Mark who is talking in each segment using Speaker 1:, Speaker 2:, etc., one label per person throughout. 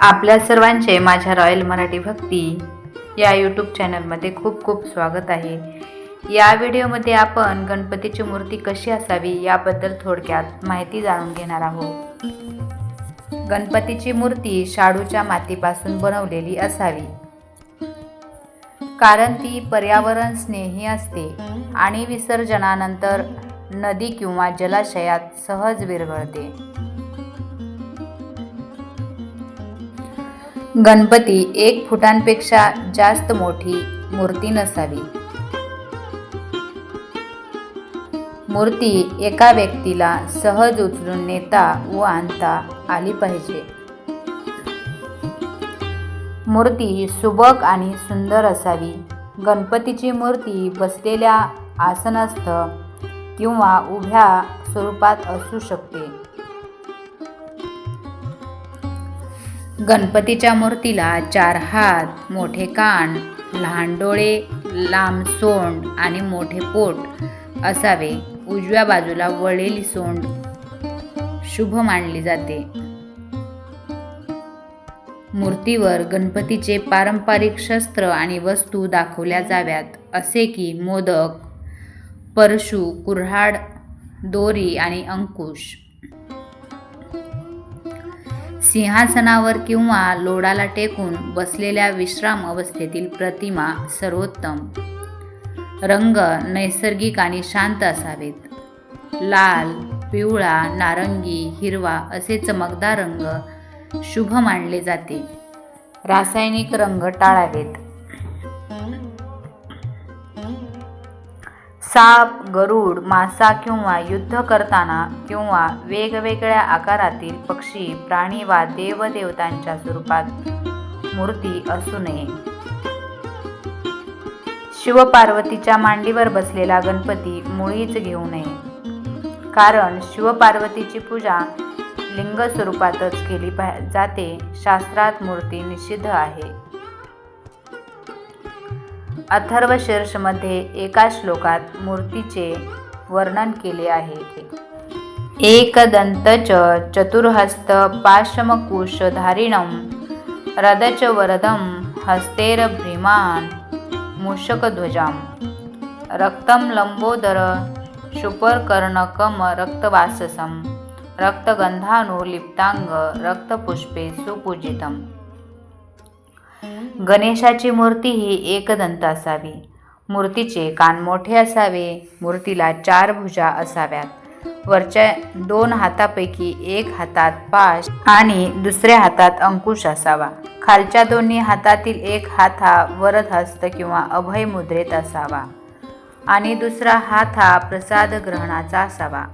Speaker 1: आपल्या सर्वांचे माझ्या रॉयल मराठी भक्ती या यूट्यूब चॅनलमध्ये खूप खूप स्वागत आहे. या व्हिडिओमध्ये आपण गणपतीची मूर्ती कशी असावी याबद्दल थोडक्यात माहिती जाणून घेणार आहोत. गणपतीची मूर्ती शाडूच्या मातीपासून बनवलेली असावी. कारण ती पर्यावरण स्नेही असते आणि विसर्जनानंतर नदी किंवा जलाशयात सहज विरघळते. गणपती एक फुटांपेक्षा जास्त मोठी मूर्ती नसावी. मूर्ती एका व्यक्तीला सहज उचलून नेता व आणता आली पाहिजे. मूर्ती सुबक आणि सुंदर असावी. गणपतीची मूर्ती बसलेल्या आसनस्थ किंवा उभ्या स्वरूपात असू शकते. गणपतीच्या मूर्तीला चार हात मोठे कान लहान डोळे लांब सोंड आणि मोठे पोट असावे. उजव्या बाजूला वळलेली सोंड शुभ मानली जाते. मूर्तीवर गणपतीचे पारंपरिक शस्त्र आणि वस्तू दाखवल्या जाव्यात असे की मोदक परशु कुऱ्हाड दोरी आणि अंकुश. सिंहासनावर किंवा लोडाला टेकून बसलेल्या विश्राम अवस्थेतील प्रतिमा सर्वोत्तम. रंग नैसर्गिक आणि शांत असावेत. लाल पिवळा नारंगी हिरवा असे चमकदार रंग शुभ मानले जाते. रासायनिक रंग टाळावेत. साप गरुड मासा किंवा युद्ध करताना किंवा वेगवेगळ्या आकारातील पक्षी प्राणी वा देवदेवतांच्या स्वरूपात मूर्ती असू नये. शिवपार्वतीच्या मांडीवर बसलेला गणपती मुळीच घेऊ नये. कारण शिवपार्वतीची पूजा लिंग स्वरूपातच केली पा जाते. शास्त्रात मूर्ती निषिद्ध आहे. अथर्व शीर्षमध्ये एका श्लोकात मूर्तीचे वर्णन केले आहे. एकदंत च चतुर्हस्त पाशमकुशधारिणं रदच वरदं हस्तेरभ्रीमान् मूषकध्वजां रक्तं लंबोदर शुपर्कर्णकं रक्तवाससं रक्तगंधानुलिप्तांग रक्तपुष्पे सुपूजितम्। गणेशाची मूर्ती ही एकदंत असावी. मूर्तीचे कान मोठे असावे मूर्तीला चार भुजा असाव्यात. वरच्या दोन हातापैकी एक हातात पाश आणि दुसऱ्या हातात अंकुश असावा. खालच्या दोन्ही हातातील एक हात हा वरद हस्त किंवा अभय मुद्रेत असावा आणि दुसरा हात हा प्रसाद ग्रहणाचा असावा.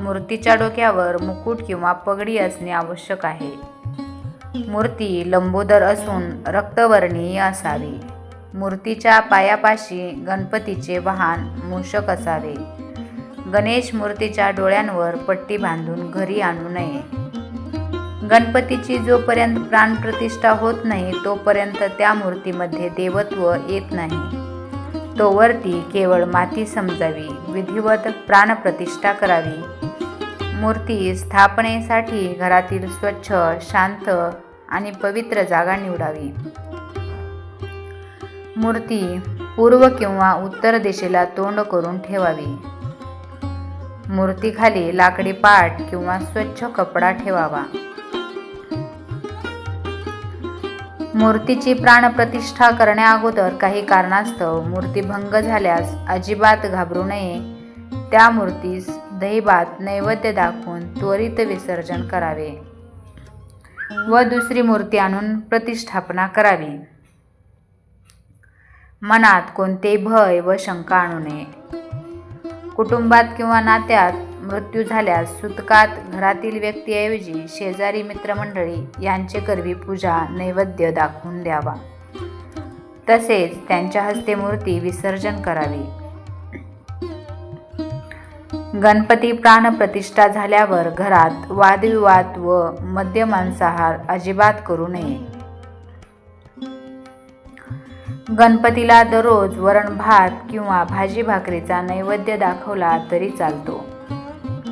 Speaker 1: मूर्तीच्या डोक्यावर मुकुट किंवा पगडी असणे आवश्यक आहे. मूर्ती लंबोदर असून रक्तवर्णीय असावी. मूर्तीच्या पायापाशी गणपतीचे वाहन मूषक असावे. गणेश मूर्तीच्या डोळ्यांवर पट्टी बांधून घरी आणू नये. गणपतीची जोपर्यंत प्राणप्रतिष्ठा होत नाही तोपर्यंत त्या मूर्तीमध्ये देवत्व येत नाही. तोवर ती केवळ माती समजावी विधिवत प्राणप्रतिष्ठा करावी. मूर्ती स्थापनेसाठी घरातील स्वच्छ शांत आणि पवित्र जागा निवडावी. मूर्ती पूर्व किंवा उत्तर दिशेला तोंड करून ठेवावी. मूर्तीखाली लाकडी पाट किंवा स्वच्छ कपडा ठेवावा. मूर्तीची प्राणप्रतिष्ठा करण्याअगोदर काही कारणास्तव मूर्ती भंग झाल्यास अजिबात घाबरू नये. त्या मूर्तीस दहीभात नैवेद्य दाखवून त्वरित विसर्जन करावे. व दुसरी मूर्ती आणून प्रतिष्ठापना करावी. मनात कोणते भय व शंका आणू नये. कुटुंबात किंवा नात्यात मृत्यू झाल्यास सुतकात घरातील व्यक्तीऐवजी शेजारी मित्रमंडळी यांचे करवी पूजा नैवेद्य दाखवून द्यावा. तसेच त्यांच्या हस्ते मूर्ती विसर्जन करावी. गणपती प्राणप्रतिष्ठा झाल्यावर घरात वादविवाद व मद्य मांसाहार अजिबात करू नये. गणपतीला दररोज वरण भात किंवा भाजी भाकरीचा नैवेद्य दाखवला तरी चालतो.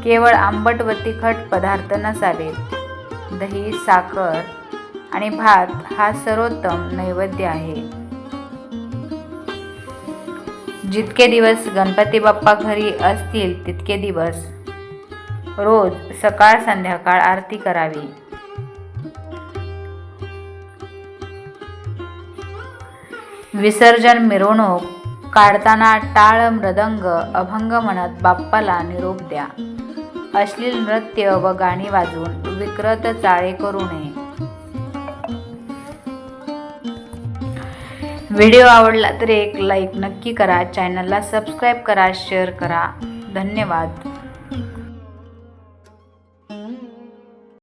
Speaker 1: केवळ आंबट व तिखट पदार्थ नसावेत. दही साखर आणि भात हा सर्वोत्तम नैवेद्य आहे. जितके दिवस गणपती बाप्पा घरी असतील तितके दिवस. रोज सकाळ संध्याकाळ आरती करावी. विसर्जन मिरवणूक काढताना टाळ मृदंग अभंग म्हणत बाप्पाला निरोप द्या. अश्लील नृत्य व गाणी वाजून विकृत चाळे करू नये. व्हिडिओ आवडला तर एक लाईक नक्की करा. चॅनलला सबस्क्राईब करा शेअर करा. धन्यवाद.